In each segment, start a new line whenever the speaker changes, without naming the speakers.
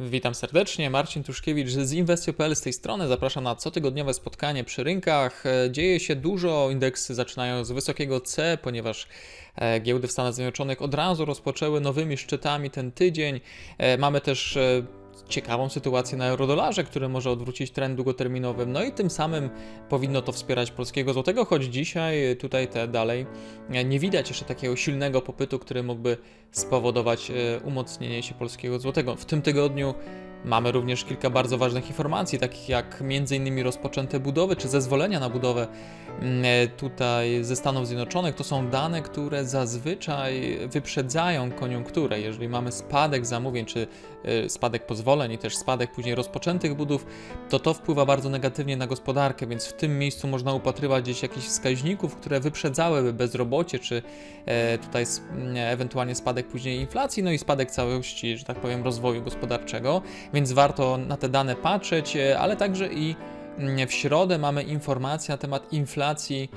Witam serdecznie, Marcin Tuszkiewicz z Inwestio.pl z tej strony. Zapraszam na cotygodniowe spotkanie przy rynkach. E, Dzieje się dużo, indeksy zaczynają z wysokiego C, ponieważ e, giełdy w Stanach Zjednoczonych od razu rozpoczęły nowymi szczytami ten tydzień. E, Mamy też ciekawą sytuację na eurodolarze, który może odwrócić trend długoterminowy, no i tym samym powinno to wspierać polskiego złotego, choć dzisiaj tutaj te dalej nie widać jeszcze takiego silnego popytu, który mógłby spowodować e, umocnienie się polskiego złotego. W tym tygodniu mamy również kilka bardzo ważnych informacji, takich jak m.in. rozpoczęte budowy czy zezwolenia na budowę mm, e, tutaj ze Stanów Zjednoczonych. To są dane, które zazwyczaj wyprzedzają koniunkturę. Jeżeli mamy spadek zamówień czy e, spadek pozwoleń i też spadek później rozpoczętych budów, to to wpływa bardzo negatywnie na gospodarkę, więc w tym miejscu można upatrywać gdzieś jakichś wskaźników, które wyprzedzałyby bezrobocie, czy e, tutaj ewentualnie spadek później inflacji, no i spadek całości, że tak powiem, rozwoju gospodarczego, więc warto na te dane patrzeć, e, ale także i mm, w środę mamy informację na temat inflacji,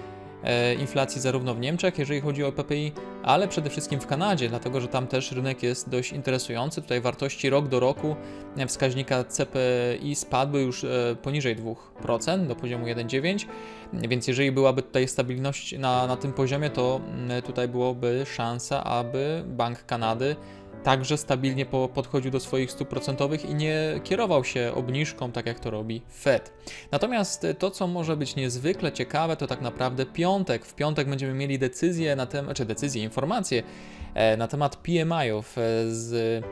e, inflacji zarówno w Niemczech, jeżeli chodzi o PPI, ale przede wszystkim w Kanadzie, dlatego że tam też rynek jest dość interesujący. Tutaj wartości rok do roku e, wskaźnika CPI spadły już poniżej 2% do poziomu 1,9, więc jeżeli byłaby tutaj stabilność na, na tym poziomie, to mm, tutaj byłoby szansa, aby Bank Kanady także stabilnie po, podchodził do swoich stóp procentowych i nie kierował się obniżką, tak jak to robi Fed. Natomiast to, co może być niezwykle ciekawe, to tak naprawdę piątek. W piątek będziemy mieli decyzję na temat, czy decyzję, informacje e, na temat PMI-ów e, z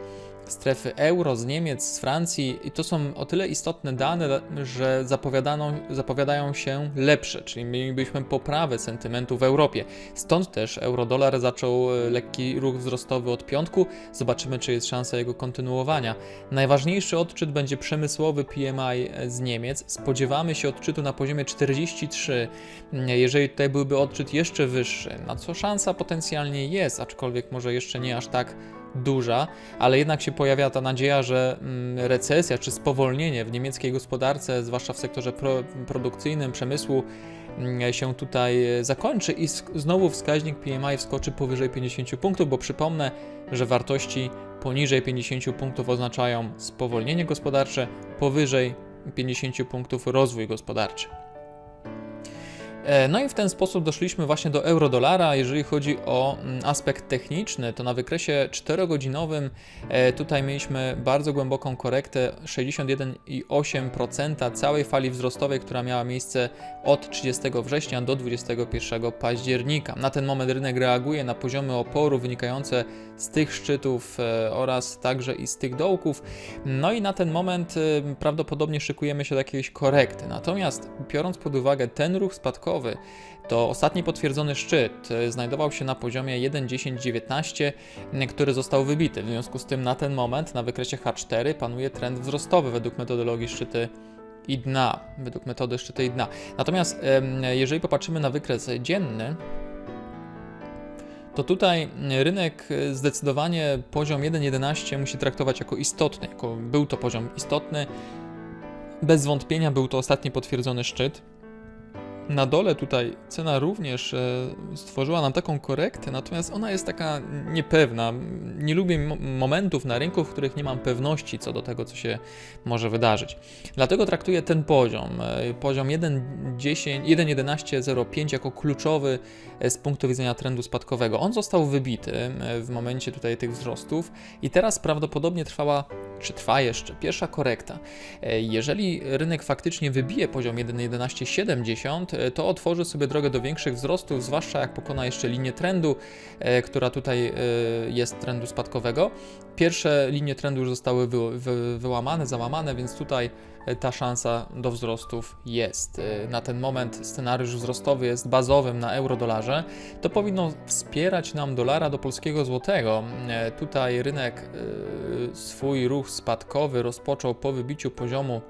strefy euro, z Niemiec, z Francji i to są o tyle istotne dane, że zapowiadano, zapowiadają się lepsze, czyli mielibyśmy poprawę sentymentu w Europie. Stąd też eurodolar zaczął e, lekki ruch wzrostowy od piątku. Zobaczymy, czy jest szansa jego kontynuowania. Najważniejszy odczyt będzie przemysłowy PMI z Niemiec. Spodziewamy się odczytu na poziomie 43. Jeżeli tutaj byłby odczyt jeszcze wyższy, na co szansa potencjalnie jest, aczkolwiek może jeszcze nie aż tak duża, ale jednak się pojawia ta nadzieja, że mm, recesja czy spowolnienie w niemieckiej gospodarce, zwłaszcza w sektorze pro, produkcyjnym, przemysłu, mm, się tutaj e, zakończy i znowu wskaźnik PMI wskoczy powyżej 50 punktów, bo przypomnę, że wartości poniżej 50 punktów oznaczają spowolnienie gospodarcze, powyżej 50 punktów rozwój gospodarczy. E, No i w ten sposób doszliśmy właśnie do eurodolara. Jeżeli chodzi o mm, aspekt techniczny, to na wykresie 4-godzinowym e, tutaj mieliśmy bardzo głęboką korektę 61,8% całej fali wzrostowej, która miała miejsce od 30 września do 21 października. Na ten moment rynek reaguje na poziomy oporu wynikające z tych szczytów e, oraz także i z tych dołków. No i na ten moment prawdopodobnie szykujemy się do jakiejś korekty. Natomiast biorąc pod uwagę ten ruch spadkowy, to ostatni potwierdzony szczyt e, znajdował się na poziomie 1,1019, m, który został wybity. W związku z tym na ten moment na wykresie H4 panuje trend wzrostowy według metodologii szczyty i dna, według metody szczyty i dna. Natomiast jeżeli popatrzymy na wykres dzienny, to tutaj rynek e, zdecydowanie poziom 1.11 musi traktować jako istotny, jako był to poziom istotny. Bez wątpienia był to ostatni potwierdzony szczyt. Na dole tutaj cena również e, stworzyła nam taką korektę, natomiast ona jest taka niepewna. Nie lubię mo- momentów na rynku, w których nie mam pewności co do tego, co się może wydarzyć. Dlatego traktuję ten poziom, e, poziom 1.10 1.11.05 jako kluczowy e, z punktu widzenia trendu spadkowego. On został wybity w momencie tutaj tych wzrostów i teraz prawdopodobnie trwała, czy trwa jeszcze, pierwsza korekta. Jeżeli rynek faktycznie wybije poziom 1.1170, e, to otworzy sobie drogę do większych wzrostów, zwłaszcza jak pokona jeszcze linię trendu, e, która tutaj e, jest trendu spadkowego. Pierwsze linie trendu już zostały wy, wy, wyłamane, załamane, więc tutaj e, ta szansa do wzrostów jest. E, Na ten moment scenariusz wzrostowy jest bazowym na euro-dolarze. To powinno wspierać nam dolara do polskiego złotego. E, Tutaj rynek e, swój ruch spadkowy rozpoczął po wybiciu poziomu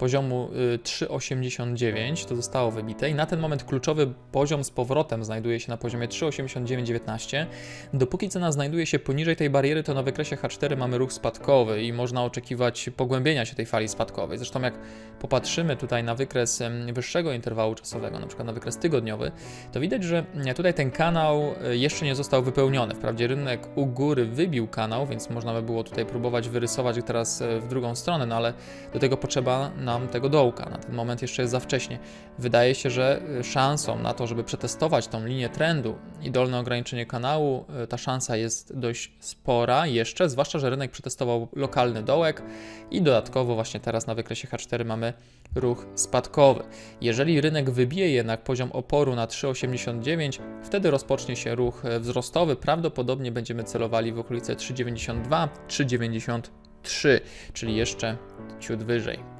poziomu y, 3,89, to zostało wybite i na ten moment kluczowy poziom z powrotem znajduje się na poziomie 3,89,19. Dopóki cena znajduje się poniżej tej bariery, to na wykresie H4 mamy ruch spadkowy i można oczekiwać pogłębienia się tej fali spadkowej. Zresztą jak popatrzymy tutaj na wykres wyższego interwału czasowego, na przykład na wykres tygodniowy, to widać, że e, tutaj ten kanał e, jeszcze nie został wypełniony. Wprawdzie rynek u góry wybił kanał, więc można by było tutaj próbować wyrysować teraz e, w drugą stronę, no ale do tego potrzeba nam tego dołka. Na ten moment jeszcze jest za wcześnie. Wydaje się, że e, szansą na to, żeby przetestować tą linię trendu i dolne ograniczenie kanału, e, ta szansa jest dość spora jeszcze, zwłaszcza, że rynek przetestował lokalny dołek i dodatkowo właśnie teraz na wykresie H4 mamy ruch spadkowy. Jeżeli rynek wybije jednak poziom oporu na 3,89, wtedy rozpocznie się ruch e, wzrostowy. Prawdopodobnie będziemy celowali w okolice 3,92, 3,93, czyli jeszcze ciut wyżej.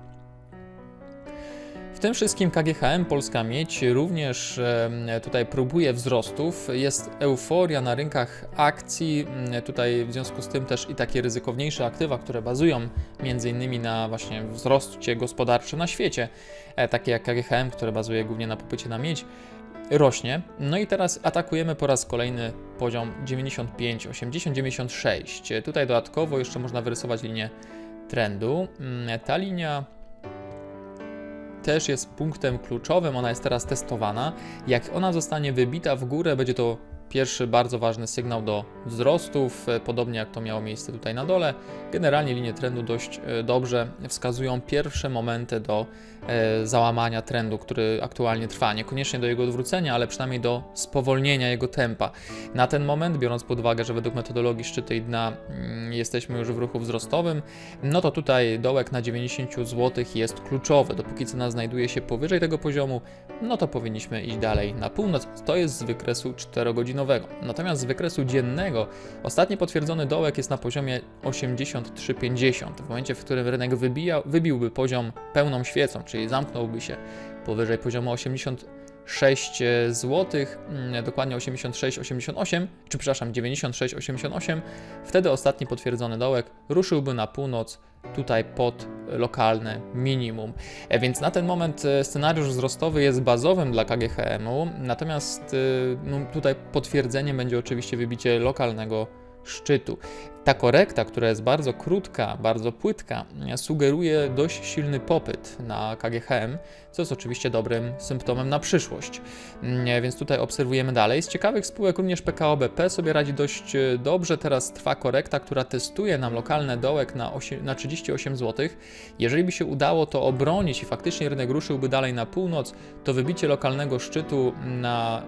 W tym wszystkim KGHM Polska Miedź również tutaj próbuje wzrostów. Jest euforia na rynkach akcji. Mm, Tutaj w związku z tym też i takie ryzykowniejsze aktywa, które bazują między innymi na właśnie wzroście gospodarczym na świecie, e, takie jak KGHM, które bazuje głównie na popycie na miedź, rośnie. No i teraz atakujemy po raz kolejny poziom 95, 80, 96. Tutaj dodatkowo jeszcze można wyrysować linię trendu. Mm, Ta linia też jest punktem kluczowym, ona jest teraz testowana. Jak ona zostanie wybita w górę, będzie to pierwszy bardzo ważny sygnał do wzrostów, e, podobnie jak to miało miejsce tutaj na dole. Generalnie linie trendu dość e, dobrze wskazują pierwsze momenty do załamania trendu, który aktualnie trwa. Niekoniecznie do jego odwrócenia, ale przynajmniej do spowolnienia jego tempa. Na ten moment, biorąc pod uwagę, że według metodologii szczyty i dna mm, jesteśmy już w ruchu wzrostowym, no to tutaj dołek na 90 zł jest kluczowy. Dopóki cena znajduje się powyżej tego poziomu, no to powinniśmy iść dalej na północ. To jest z wykresu 4-godzinowego. Natomiast z wykresu dziennego ostatni potwierdzony dołek jest na poziomie 83,50. W momencie, w którym rynek wybija, wybiłby poziom pełną świecą, czyli zamknąłby się powyżej poziomu 86 zł, mm, dokładnie 86,88, czy przepraszam, 96,88, wtedy ostatni potwierdzony dołek ruszyłby na północ, tutaj pod lokalne minimum. E, Więc na ten moment e, scenariusz wzrostowy jest bazowym dla KGHM-u, natomiast e, no, tutaj potwierdzeniem będzie oczywiście wybicie lokalnego szczytu. Ta korekta, która jest bardzo krótka, bardzo płytka, e, sugeruje dość silny popyt na KGHM, co jest oczywiście dobrym symptomem na przyszłość. Mm, Więc tutaj obserwujemy dalej. Z ciekawych spółek również PKO BP sobie radzi dość e, dobrze. Teraz trwa korekta, która testuje nam lokalny dołek na, 8, na 38 zł. Jeżeli by się udało to obronić i faktycznie rynek ruszyłby dalej na północ, to wybicie lokalnego szczytu na,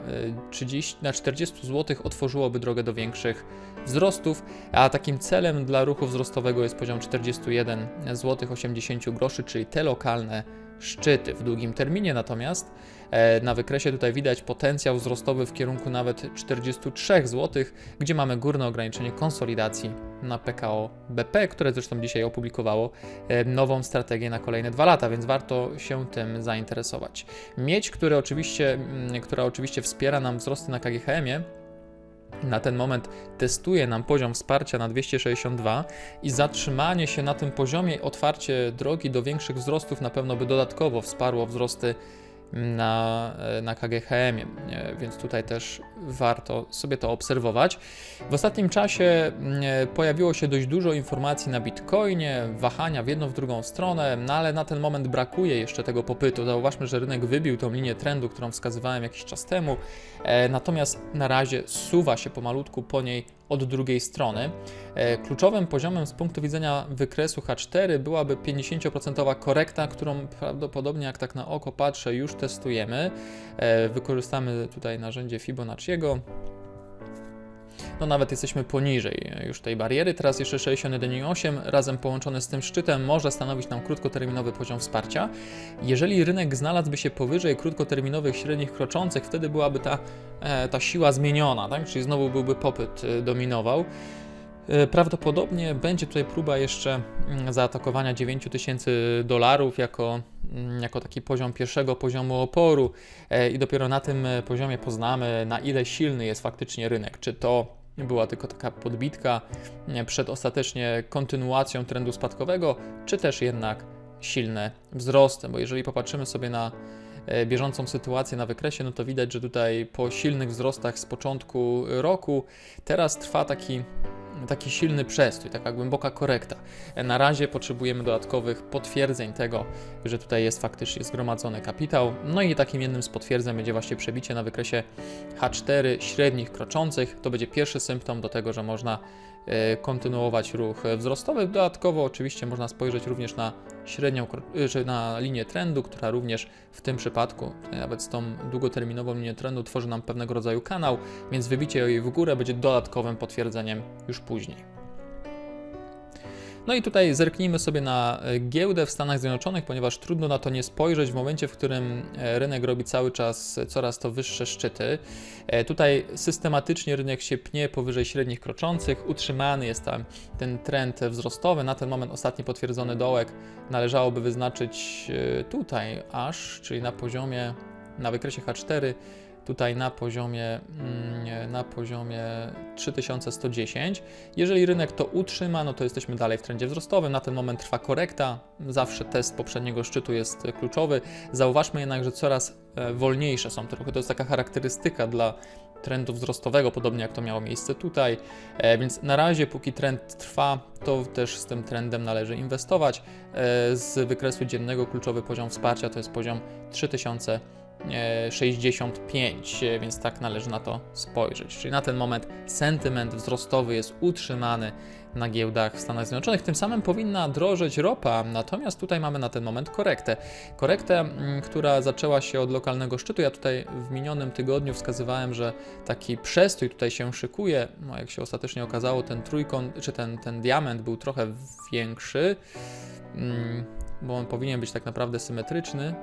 e, 30, na 40 zł otworzyłoby drogę do większych wzrostów, a takim celem dla ruchu wzrostowego jest poziom 41 zł 80 groszy, czyli te lokalne szczyty. W długim terminie natomiast e, na wykresie tutaj widać potencjał wzrostowy w kierunku nawet 43 zł, gdzie mamy górne ograniczenie konsolidacji na PKO BP, które zresztą dzisiaj opublikowało e, nową strategię na kolejne dwa lata, więc warto się tym zainteresować. Miedź, które oczywiście, która oczywiście wspiera nam wzrosty na KGHM-ie, na ten moment testuje nam poziom wsparcia na 262 i zatrzymanie się na tym poziomie, otwarcie drogi do większych wzrostów na pewno by dodatkowo wsparło wzrosty na, na KGHM, więc tutaj też warto sobie to obserwować. W ostatnim czasie mm, pojawiło się dość dużo informacji na Bitcoinie, wahania w jedną, w drugą stronę, no ale na ten moment brakuje jeszcze tego popytu. Zauważmy, że rynek wybił tą linię trendu, którą wskazywałem jakiś czas temu, e, natomiast na razie suwa się pomalutku po niej od drugiej strony. E, Kluczowym poziomem z punktu widzenia wykresu H4 byłaby 50% korekta, którą prawdopodobnie, jak tak na oko patrzę, już testujemy. E, Wykorzystamy tutaj narzędzie Fibonacciego. No nawet jesteśmy poniżej już tej bariery. Teraz jeszcze 61,8 razem połączone z tym szczytem może stanowić nam krótkoterminowy poziom wsparcia. Jeżeli rynek znalazłby się powyżej krótkoterminowych średnich kroczących, wtedy byłaby ta, e, ta siła zmieniona, tak? czyli znowu byłby popyt e, dominował. E, Prawdopodobnie będzie tutaj próba jeszcze mm, zaatakowania 9000 dolarów jako, mm, jako taki poziom pierwszego poziomu oporu i dopiero na tym poziomie poznamy, na ile silny jest faktycznie rynek. Czy to była tylko taka podbitka przed ostatecznie kontynuacją trendu spadkowego, czy też jednak silne wzrosty, bo jeżeli popatrzymy sobie na e, bieżącą sytuację na wykresie, no to widać, że tutaj po silnych wzrostach z początku roku teraz trwa taki taki silny przestój, taka głęboka korekta. Na razie potrzebujemy dodatkowych potwierdzeń tego, że tutaj jest faktycznie zgromadzony kapitał. No i takim jednym z potwierdzeń będzie właśnie przebicie na wykresie H4 średnich kroczących. To będzie pierwszy symptom do tego, że można kontynuować ruch wzrostowy. Dodatkowo oczywiście można spojrzeć również na średnią, kro- czy na linię trendu, która również w tym przypadku, nawet z tą długoterminową linię trendu tworzy nam pewnego rodzaju kanał, więc wybicie jej w górę będzie dodatkowym potwierdzeniem już później. No i tutaj zerknijmy sobie na e, giełdę w Stanach Zjednoczonych, ponieważ trudno na to nie spojrzeć w momencie, w którym e, rynek robi cały czas coraz to wyższe szczyty. E, Tutaj systematycznie rynek się pnie powyżej średnich kroczących, utrzymany jest tam ten trend wzrostowy. Na ten moment ostatni potwierdzony dołek należałoby wyznaczyć e, tutaj aż, czyli na poziomie, na wykresie H4, tutaj na poziomie, mm, na poziomie 3110. Jeżeli rynek to utrzyma, no to jesteśmy dalej w trendzie wzrostowym. Na ten moment trwa korekta. Zawsze test poprzedniego szczytu jest kluczowy. Zauważmy jednak, że coraz e, wolniejsze są te ruchy. To jest taka charakterystyka dla trendu wzrostowego, podobnie jak to miało miejsce tutaj. E, Więc na razie, póki trend trwa, to też z tym trendem należy inwestować. E, Z wykresu dziennego kluczowy poziom wsparcia to jest poziom 3000. e, 65, e, więc tak należy na to spojrzeć. Czyli na ten moment sentyment wzrostowy jest utrzymany na giełdach w Stanach Zjednoczonych. Tym samym powinna drożeć ropa, natomiast tutaj mamy na ten moment korektę. Korektę, która zaczęła się od lokalnego szczytu. Ja tutaj w minionym tygodniu wskazywałem, że taki przestój tutaj się szykuje. No, jak się ostatecznie okazało, ten trójkąt, czy ten, ten diament był trochę większy, bo on powinien być tak naprawdę symetryczny.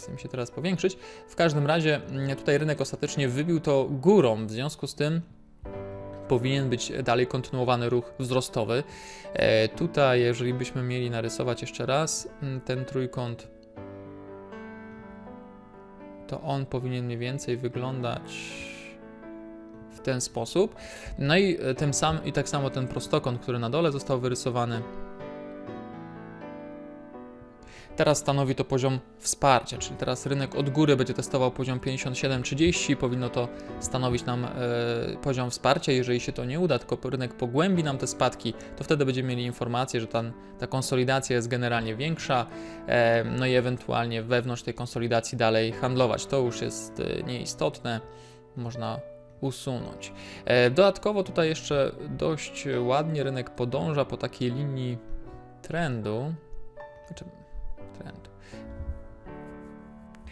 Chcę mi się teraz powiększyć. W każdym razie mm, tutaj rynek ostatecznie wybił to górą, w związku z tym powinien być dalej kontynuowany ruch wzrostowy. E, tutaj, jeżeli byśmy mieli narysować jeszcze raz mm, ten trójkąt, to on powinien mniej więcej wyglądać w ten sposób. No i e, tym samym, i tak samo ten prostokąt, który na dole został wyrysowany, Teraz stanowi to poziom wsparcia, czyli teraz rynek od góry będzie testował poziom 57,30. Powinno to stanowić nam e, poziom wsparcia. Jeżeli się to nie uda, tylko rynek pogłębi nam te spadki, to wtedy będziemy mieli informację, że ta, konsolidacja jest generalnie większa, e, no i ewentualnie wewnątrz tej konsolidacji dalej handlować. To już jest e, nieistotne, można usunąć. Dodatkowo tutaj jeszcze dość ładnie rynek podąża po takiej linii trendu. Znaczy, trendu.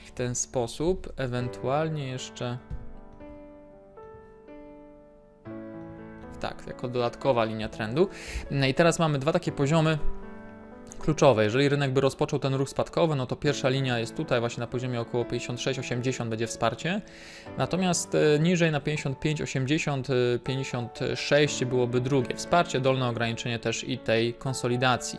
W ten sposób, ewentualnie jeszcze. Tak, jako dodatkowa linia trendu. No i teraz mamy dwa takie poziomy kluczowe. Jeżeli rynek by rozpoczął ten ruch spadkowy, no to pierwsza linia jest tutaj, właśnie na poziomie około 56-80 będzie wsparcie. Natomiast e, niżej na 55-80, e, 56 byłoby drugie wsparcie, dolne ograniczenie też i tej konsolidacji.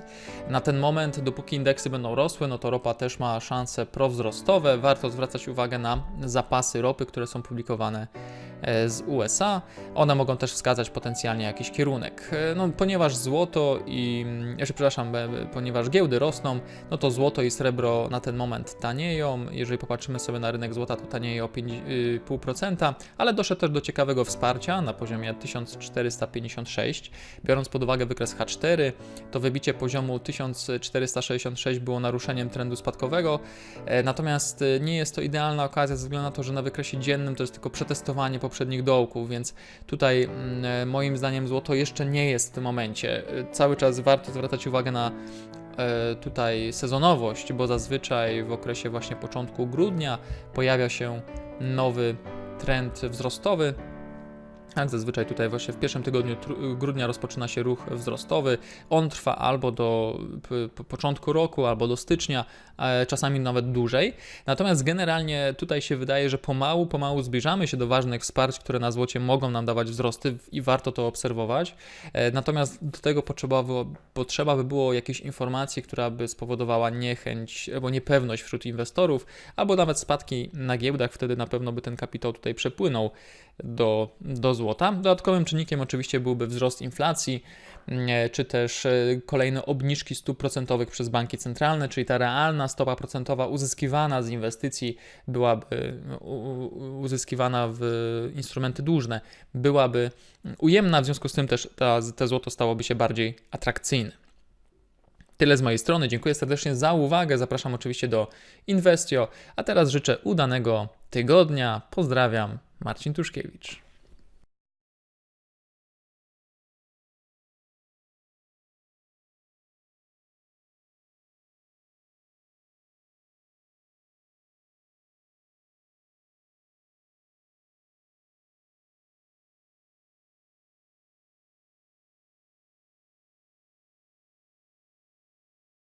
Na ten moment, dopóki indeksy będą rosły, no to ropa też ma szanse prowzrostowe. Warto zwracać uwagę na zapasy ropy, które są publikowane e, z USA. One mogą też wskazać potencjalnie jakiś kierunek. E, No, ponieważ złoto i, ja się przepraszam, ponieważ giełdy rosną, no to złoto i srebro na ten moment tanieją. Jeżeli popatrzymy sobie na rynek złota, to tanieje o 5,5%, ale doszedł też do ciekawego wsparcia na poziomie 1456. Biorąc pod uwagę wykres H4, to wybicie poziomu 1466 było naruszeniem trendu spadkowego. E, Natomiast e, nie jest to idealna okazja ze względu na to, że na wykresie dziennym to jest tylko przetestowanie poprzednich dołków, więc tutaj mm, e, moim zdaniem złoto jeszcze nie jest w tym momencie. E, Cały czas warto zwracać uwagę na e, tutaj sezonowość, bo zazwyczaj w okresie właśnie początku grudnia pojawia się nowy trend wzrostowy. Jak zazwyczaj tutaj właśnie w pierwszym tygodniu grudnia rozpoczyna się ruch wzrostowy. On trwa albo do początku roku, albo do stycznia, e, czasami nawet dłużej. Natomiast generalnie tutaj się wydaje, że pomału, pomału zbliżamy się do ważnych wsparć, które na złocie mogą nam dawać wzrosty i warto to obserwować. E, Natomiast do tego potrzeba, potrzeba by było jakiejś informacji, która by spowodowała niechęć albo niepewność wśród inwestorów, albo nawet spadki na giełdach, wtedy na pewno by ten kapitał tutaj przepłynął do, do złota. Dodatkowym czynnikiem oczywiście byłby wzrost inflacji, e, czy też e, kolejne obniżki stóp procentowych przez banki centralne, czyli ta realna stopa procentowa uzyskiwana z inwestycji byłaby u- uzyskiwana w instrumenty dłużne, byłaby ujemna, w związku z tym też ta, te złoto stałoby się bardziej atrakcyjne. Tyle z mojej strony. Dziękuję serdecznie za uwagę. Zapraszam oczywiście do Investio, a teraz życzę udanego tygodnia. Pozdrawiam, Marcin Tuszkiewicz.